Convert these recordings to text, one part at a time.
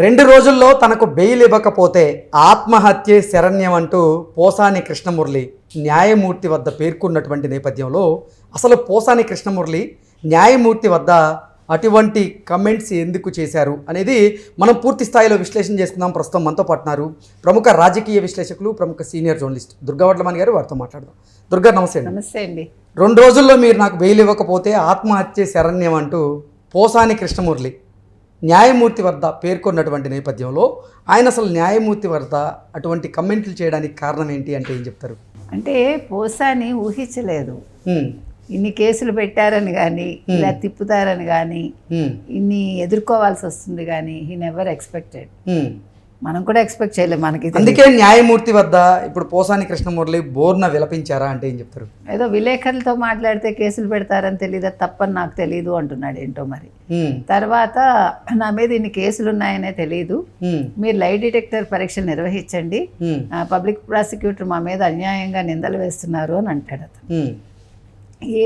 రెండు రోజుల్లో తనకు బెయిల్ ఇవ్వకపోతే ఆత్మహత్యే శరణ్యం అంటూ పోసాని కృష్ణమురళి న్యాయమూర్తి వద్ద పేర్కొన్నటువంటి నేపథ్యంలో అసలు పోసాని కృష్ణమురళి న్యాయమూర్తి వద్ద అటువంటి కమెంట్స్ ఎందుకు చేశారు అనేది మనం పూర్తి స్థాయిలో విశ్లేషణ చేసుకుందాం. ప్రస్తుతం మనతో పట్టినారు ప్రముఖ రాజకీయ విశ్లేషకులు ప్రముఖ సీనియర్ జర్నలిస్ట్ దుర్గావడ్లమణి గారు వారితో మాట్లాడదాం. దుర్గా నమస్తే అండి. నమస్తే అండి. రెండు రోజుల్లో మీరు నాకు బెయిల్ ఇవ్వకపోతే ఆత్మహత్య శరణ్యం అంటూ పోసాని కృష్ణమురళి న్యాయమూర్తి వద్ద పేర్కొన్నటువంటి నేపథ్యంలో ఆయన అసలు న్యాయమూర్తి వద్ద అటువంటి కమెంట్లు చేయడానికి కారణం ఏంటి అంటే ఏం చెప్తారు? అంటే పోసాని ఊహించలేదు. ఇన్ని కేసులు పెట్టారని కానీ ఇలా తిప్పుతారని కానీ ఇన్ని ఎదుర్కోవాల్సి వస్తుంది కానీ హీ నెవర్ ఎక్స్పెక్టెడ్. మనం కూడా ఎక్స్పెక్ట్ చేయలేము మనకి. అందుకే న్యాయమూర్తి వద్ద ఇప్పుడు పోసాని కృష్ణమురళి బోర్న విలపించారా అంటే ఏం చెప్తారు? ఏదో విలేకరులతో మాట్లాడితే కేసులు పెడతారని తెలియదు తప్పని నాకు తెలియదు అంటున్నాడు ఏంటో మరి. తర్వాత నా మీద ఇన్ని కేసులు ఉన్నాయనే తెలియదు మీరు లై డిటెక్టర్ పరీక్షలు నిర్వహించండి. పబ్లిక్ ప్రాసిక్యూటర్ మా మీద అన్యాయంగా నిందలు వేస్తున్నారు అని అంటాడు అతను.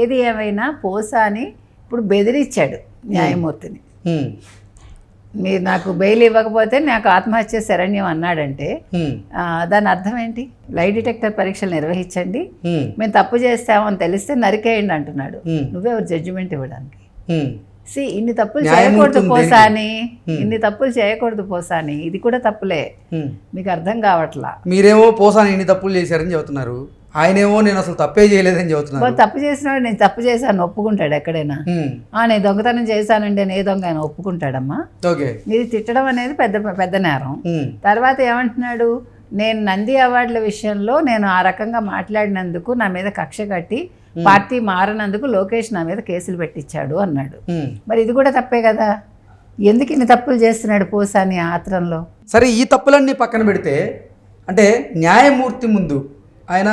ఏది ఏమైనా పోసాని ఇప్పుడు బెదిరించాడు న్యాయమూర్తిని. మీరు నాకు బెయిల్ ఇవ్వకపోతే నాకు ఆత్మహత్య శరణ్యం అన్నాడంటే దాని అర్థం ఏంటి? లై డిటెక్టర్ పరీక్షలు నిర్వహించండి. మేము తప్పు చేస్తామని తెలిస్తే నరికేయండి అంటున్నాడు. నువ్వెవరు జడ్జిమెంట్ ఇవ్వడానికి. సి ఇన్ని తప్పులు చేయకూడదు పోసాని. ఇన్ని తప్పులు చేయకూడదు పోసాని. ఇది కూడా తప్పులే. మీకు అర్థం కావట్లా? మీరేమో పోసాని ఇన్ని తప్పులు చేశారని చెబుతున్నారు. ఆయనేమో నేను అసలు తప్పే చేయలేదని చెబుతున్నారు మరి తప్పు చేసినాడు నేను తప్పు చేశాను ఒప్పుకుంటాడు ఎక్కడైనా. ఆ నేను దొంగతనం చేశానంటే నేను ఏ దొంగ ఆయన ఒప్పుకుంటాడమ్మా. ఓకే. ఇది తిట్టడం అనేది పెద్ద పెద్ద నేరం. తర్వాత ఏమంటున్నాడు నేను నంది అవార్డుల విషయంలో నేను ఆ రకంగా మాట్లాడినందుకు నా మీద కక్ష కట్టి పార్టీ మారనందుకు లోకేష్ నా మీద కేసులు పెట్టించాడు అన్నాడు. మరి ఇది కూడా తప్పే కదా? ఎందుకు ఇన్ని తప్పులు చేస్తున్నాడు పోసాని ఆత్రంలో? సరే ఈ తప్పులన్నీ పక్కన పెడితే అంటే న్యాయమూర్తి ముందు ఆయన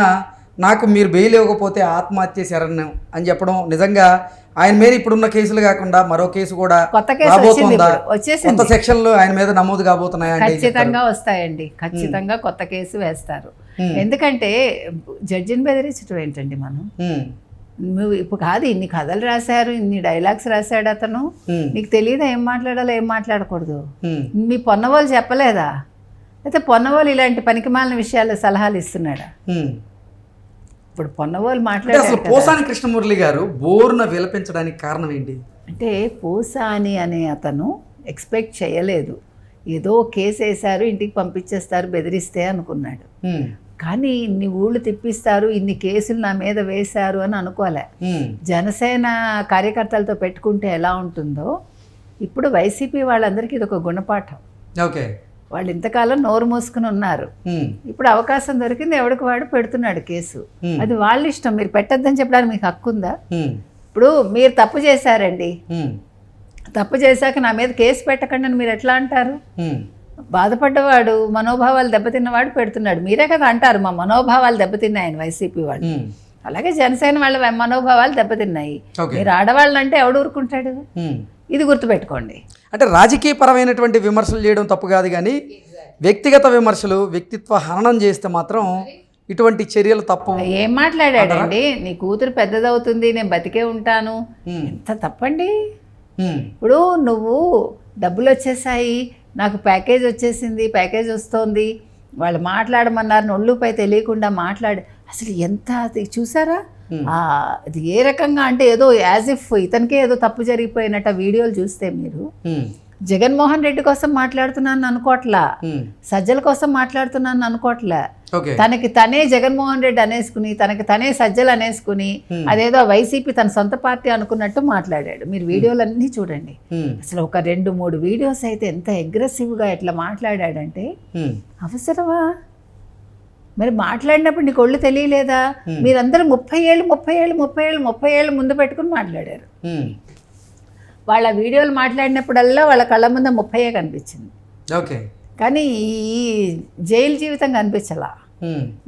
నాకు మీరు బెయిల్ ఇవ్వకపోతే ఆత్మహత్య శరణ్యం అని చెప్పడం నిజంగా ఆయన మీద ఇప్పుడున్న కేసులు కాకుండా మరో కేసు కూడా కొత్త కేసు వచ్చింది రాబోతుందా కొత్త సెక్షన్లు ఆయన మీద నమోదు కాబోతున్నాయా? ఖచ్చితంగా వస్తాయండి. ఖచ్చితంగా కొత్త కేసు వేస్తారు. ఎందుకంటే జడ్జిని బెదిరించడం ఏంటండి మనం? నువ్వు ఇప్పుడు కాదు ఇన్ని కథలు రాశారు ఇన్ని డైలాగ్స్ రాశాడు అతను. నీకు తెలియదా ఏం మాట్లాడాలో ఏం మాట్లాడకూడదు? మీ పొన్నవాళ్ళు చెప్పలేదా? అయితే పొన్నవాళ్ళు ఇలాంటి పనికిమాలిన విషయాలు సలహాలు ఇస్తున్నాడా. ఇప్పుడు పొన్నవాళ్ళు మాట్లాడారు అసలు పోసాని కృష్ణమురళి గారు బోర్న విలపించడానికి కారణం ఏంటి? అంటే పోసాని అనే అతను ఎక్స్పెక్ట్ చేయలేదు. ఏదో కేసు వేశారు ఇంటికి పంపించేస్తారు బెదిరిస్తే అనుకున్నాడు. కానీ ఇన్ని ఊళ్ళు తిప్పిస్తారు ఇన్ని కేసులు నా మీద వేశారు అని అనుకోలే. జనసేన కార్యకర్తలతో పెట్టుకుంటే ఎలా ఉంటుందో ఇప్పుడు వైసీపీ వాళ్ళందరికీ ఇది ఒక గుణపాఠం. ఓకే. వాళ్ళు ఇంతకాలం నోరు మూసుకుని ఉన్నారు. ఇప్పుడు అవకాశం దొరికింది ఎవడికి వాడు పెడుతున్నాడు కేసు. అది వాళ్ళ ఇష్టం. మీరు పెట్టొద్దని చెప్పడానికి మీకు హక్కు ఉందా? ఇప్పుడు మీరు తప్పు చేశారండి. తప్పు చేశాక నా మీద కేసు పెట్టకండి అని మీరు ఎట్లా అంటారు? బాధపడ్డవాడు మనోభావాలు దెబ్బతిన్నవాడు పెడుతున్నాడు. మీరే కదా అంటారు మా మనోభావాలు దెబ్బతిన్నాయని వైసీపీ వాళ్ళు. అలాగే జనసేన వాళ్ళ మనోభావాలు దెబ్బతిన్నాయి. మీరు ఆడవాళ్ళు అంటే ఎవడు ఊరుకుంటాడు. ఇది గుర్తుపెట్టుకోండి. అంటే రాజకీయపరమైనటువంటి విమర్శలు చేయడం తప్పు కాదు కానీ వ్యక్తిగత విమర్శలు వ్యక్తిత్వ హననం చేస్తే మాత్రం ఇటువంటి చర్యలు తప్పు. ఏం మాట్లాడాడండి? నీ కూతురు పెద్దదవుతుంది నేను బతికే ఉంటాను. ఎంత తప్పండి? ఇప్పుడు నువ్వు డబ్బులు వచ్చేసాయి నాకు ప్యాకేజ్ వచ్చేసింది ప్యాకేజ్ వస్తోంది. వాళ్ళు మాట్లాడమన్నారు నొళ్ళుపై తెలియకుండా మాట్లాడి. అసలు ఎంత చూసారా? అది ఏ రకంగా అంటే ఏదో యాజ్ ఇఫ్ ఇతనికే ఏదో తప్పు జరిగిపోయినట్టు వీడియోలు చూస్తే మీరు. జగన్మోహన్ రెడ్డి కోసం మాట్లాడుతున్నాను అనుకోవట్లా. సజ్జల కోసం మాట్లాడుతున్నాను అనుకోవట్లే. తనకి తనే జగన్మోహన్ రెడ్డి అనేసుకుని తనకి తనే సజ్జలు అనేసుకుని అదేదో వైసీపీ తన సొంత పార్టీ అనుకున్నట్టు మాట్లాడాడు. మీరు వీడియోలన్నీ చూడండి. హ్మ్, అసలు ఒక రెండు మూడు వీడియోస్ అయితే ఎంత అగ్రెసివ్గా ఎట్లా మాట్లాడాడంటే అవసరమా? మరి మాట్లాడినప్పుడు నీకు ఒళ్ళు తెలియలేదా? మీరందరూ ముప్పై ఏళ్ళు ముప్పై ఏళ్ళు ముప్పై ఏళ్ళు ముప్పై ఏళ్ళు ముందు పెట్టుకుని మాట్లాడారు. వాళ్ళ వీడియోలు మాట్లాడినప్పుడల్లా వాళ్ళ కళ్ళ ముందు ముప్పయే కనిపించింది. ఓకే. కానీ ఈ జైలు జీవితం కనిపించలా.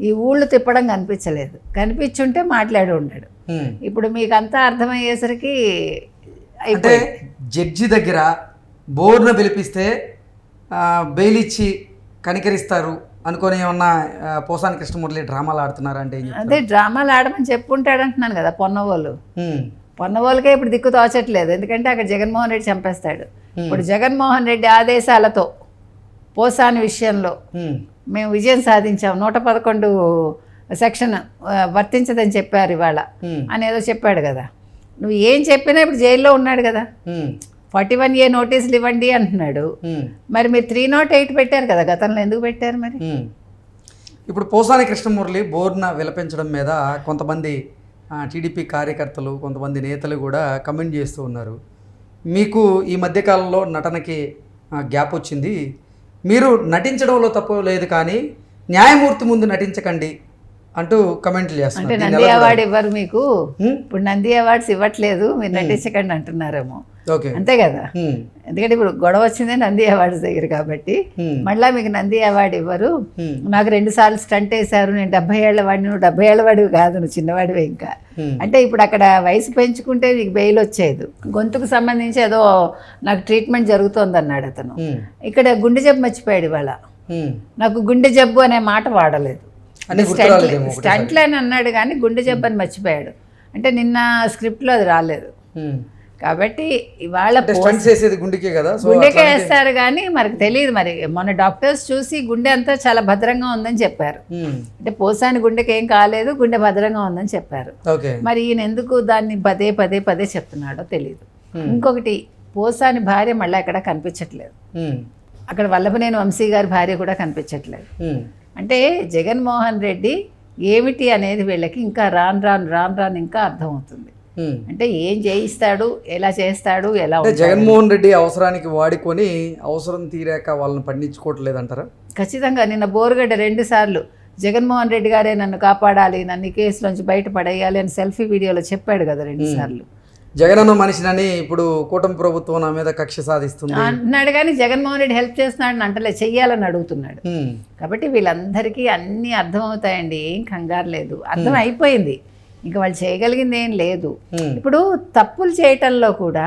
ఈ ఊళ్ళు తిప్పడం కనిపించలేదు. కనిపించుంటే మాట్లాడి ఉన్నాడు. ఇప్పుడు మీకు అంతా అర్థమయ్యేసరికి అయిపోయి జడ్జి దగ్గర బోర్న పిలిపిస్తే బెయిల్ ఇచ్చి కనికరిస్తారు. అనుకొని ఏమన్నా పోసాని కృష్ణమురళి డ్రామాలు ఆడుతున్నారా అంటే ఏం చెప్తారు? అదే డ్రామాలు ఆడమని చెప్పుంటాడు అంటున్నాను కదా పొన్నవాళ్ళు పొన్నవాళ్ళకే ఇప్పుడు దిక్కు తోచట్లేదు. ఎందుకంటే అక్కడ జగన్మోహన్ రెడ్డి చంపేస్తాడు. ఇప్పుడు జగన్మోహన్ రెడ్డి ఆదేశాలతో పోసాని విషయంలో మేము విజయం సాధించాం. నూట పదకొండు సెక్షన్ వర్తించదని చెప్పారు ఇవాళ. అని ఏదో చెప్పాడు కదా. నువ్వు ఏం చెప్పినా ఇప్పుడు జైల్లో ఉన్నాడు కదా. ఫార్టీ వన్ ఏ నోటీసులు ఇవ్వండి అంటున్నాడు. మరి మీరు త్రీ నాట్ ఎయిట్ పెట్టారు కదా గతంలో ఎందుకు పెట్టారు మరి. ఇప్పుడు పోసాని కృష్ణమురళి బోర్న విలపించడం మీద కొంతమంది టీడీపీ కార్యకర్తలు కొంతమంది నేతలు కూడా కమెంట్ చేస్తూ ఉన్నారు. మీకు ఈ మధ్యకాలంలో నటనకి గ్యాప్ వచ్చింది. మీరు నటించడంలో తప్పు లేదు కానీ న్యాయమూర్తి ముందు నటించకండి అంటూ కమెంట్లు అంటే చేస్తున్నారు దీన్ని నంది అవార్డు ఇవ్వరు మీకు? ఇప్పుడు నంది అవార్డ్స్ ఇవ్వట్లేదు మీరు నటించకండి అంటున్నారేమో. అంతే కదా? ఎందుకంటే ఇప్పుడు గొడవ వచ్చిందే నంది అవార్డ్స్ దగ్గర కాబట్టి మళ్ళీ మీకు నంది అవార్డు ఇవ్వరు. నాకు రెండు సార్లు స్టంట్ వేశారు. నేను డెబ్బై ఏళ్ళ వాడిని నువ్వు డెబ్బై ఏళ్ళ వాడివి కాదు నువ్వు చిన్నవాడివే ఇంకా. అంటే ఇప్పుడు అక్కడ వయసు పెంచుకుంటే నీకు బెయిల్ వచ్చేది. గొంతుకు సంబంధించి ఏదో నాకు ట్రీట్మెంట్ జరుగుతోంది అన్నాడు అతను ఇక్కడ గుండె జబ్బు మర్చిపోయాడు ఇవాళ. నాకు గుండె జబ్బు అనే మాట వాడలేదు. స్టంట్లు అని అన్నాడు కానీ గుండె జబ్బు అని మర్చిపోయాడు. అంటే నిన్న స్క్రిప్ట్లో అది రాలేదు. కాబట్టి ఇవాళ స్టంట్స్ వేసేది గుండెకే కదా? గుండెకే వేస్తారు కానీ మనకు తెలియదు మరి. మన డాక్టర్స్ చూసి గుండె అంతా చాలా భద్రంగా ఉందని చెప్పారు. అంటే పోసాని గుండెకి ఏం కాలేదు గుండె భద్రంగా ఉందని చెప్పారు. మరి ఈయన ఎందుకు దాన్ని పదే పదే పదే చెప్తున్నాడో తెలియదు. ఇంకొకటి పోసాని భార్య మళ్ళీ అక్కడ కనిపించట్లేదు. అక్కడ వల్లభనేని వంశీ గారి భార్య కూడా కనిపించట్లేదు. అంటే జగన్మోహన్ రెడ్డి ఏమిటి అనేది వీళ్ళకి ఇంకా రాను రాను రాను రాను ఇంకా అర్థమవుతుంది. అంటే ఏం చేయిస్తాడు ఎలా చేస్తాడు ఎలా. జగన్మోహన్ రెడ్డి అవసరానికి వాడుకొని అవసరం తీరాక వాళ్ళని పండించుకోవట్లేదు అంటారా ఖచ్చితంగా నిన్న బోరుగడ్డ రెండు సార్లు జగన్మోహన్ రెడ్డి గారే నన్ను కాపాడాలి నన్ను ఈ కేసులోంచి బయట పడేయాలి అని సెల్ఫీ వీడియోలో చెప్పాడు కదా రెండు సార్లు. జగనన్న మనిషినని ఇప్పుడు కూటమి ప్రభుత్వం నా మీద కక్ష సాధిస్తుంది. అంటున్నాడు కానీ జగన్మోహన్ రెడ్డి హెల్ప్ చేస్తున్నాడు అంటలే చెయ్యాలని అడుగుతున్నాడు. కాబట్టి వీళ్ళందరికీ అన్నీ అర్థమవుతాయండి ఏం కంగారు లేదు. అర్థం అయిపోయింది ఇంకా వాళ్ళు చేయగలిగింది ఏం లేదు ఇప్పుడు తప్పులు చేయటంలో కూడా.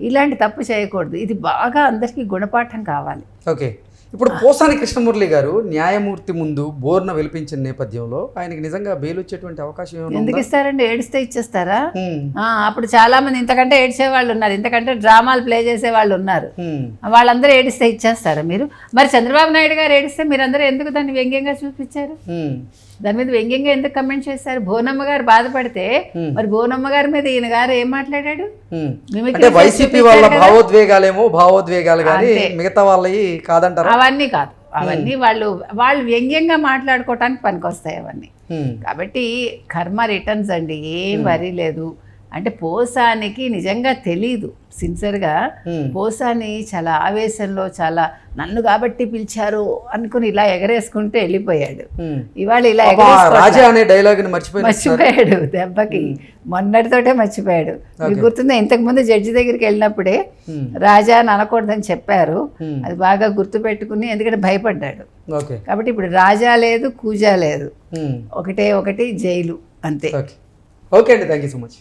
ఇలాంటి తప్పు చేయకూడదు. ఇది బాగా అందరికీ గుణపాఠం కావాలి. ఓకే. ఇప్పుడు పోసాని కృష్ణమురళి గారు న్యాయమూర్తి ముందు బోర్న విలిపించిన నేపథ్యంలో ఆయనకి నిజంగా బెయిల్ వచ్చేటువంటి అవకాశం ఎందుకు? ఇస్తారండి ఏడిస్తే ఇచ్చేస్తారా? అప్పుడు చాలా మంది ఇంతకంటే ఏడ్చే వాళ్ళు ఉన్నారు. ఇంతకంటే డ్రామాలు ప్లే చేసే వాళ్ళు ఉన్నారు వాళ్ళందరూ ఏడిస్తే ఇచ్చేస్తారా మీరు? మరి చంద్రబాబు నాయుడు గారు ఏడిస్తే మీరందరూ ఎందుకు దాన్ని వ్యంగ్యంగా చూపించారు? దాని మీద వ్యంగ్యంగా ఎందుకు కమెంట్ చేశారు? భువనమ్మ గారు బాధపడితే. మరి భువనమ్మ గారి మీద ఈయన గారు ఏం మాట్లాడాడు? వైసీపీ వాళ్ళ. భావోద్వేగాలేమో భావోద్వేగాలు కానీ. మిగతా వాళ్ళవి కాదంటారా? అవన్నీ కాదు. అవన్నీ వాళ్ళు వాళ్ళు వ్యంగ్యంగా మాట్లాడుకోవటానికి పనికొస్తాయి అవన్నీ. కాబట్టి కర్మ రిటర్న్స్ అండి ఏం వరి లేదు. అంటే పోసానికి నిజంగా తెలీదు. సిన్సియర్గా పోసాని చాలా ఆవేశంలో చాలా నన్ను కాబట్టి పిలిచారు అనుకుని ఇలా ఎగరేసుకుంటూ వెళ్ళిపోయాడు. ఇవాళ ఇలా. రాజా అనే డైలాగ్ మర్చిపోయాడు దెబ్బకి. మొన్నటితోటే మర్చిపోయాడు. మీకు గుర్తుందా? ఇంతకు ముందు జడ్జి దగ్గరికి వెళ్ళినప్పుడే రాజా అని అనకూడదని చెప్పారు. అది బాగా గుర్తు పెట్టుకుని ఎందుకంటే భయపడ్డాడు. కాబట్టి ఇప్పుడు రాజా లేదు కూజా లేదు. ఒకటే ఒకటి జైలు అంతే. ఓకే. అండి. Thank you so much.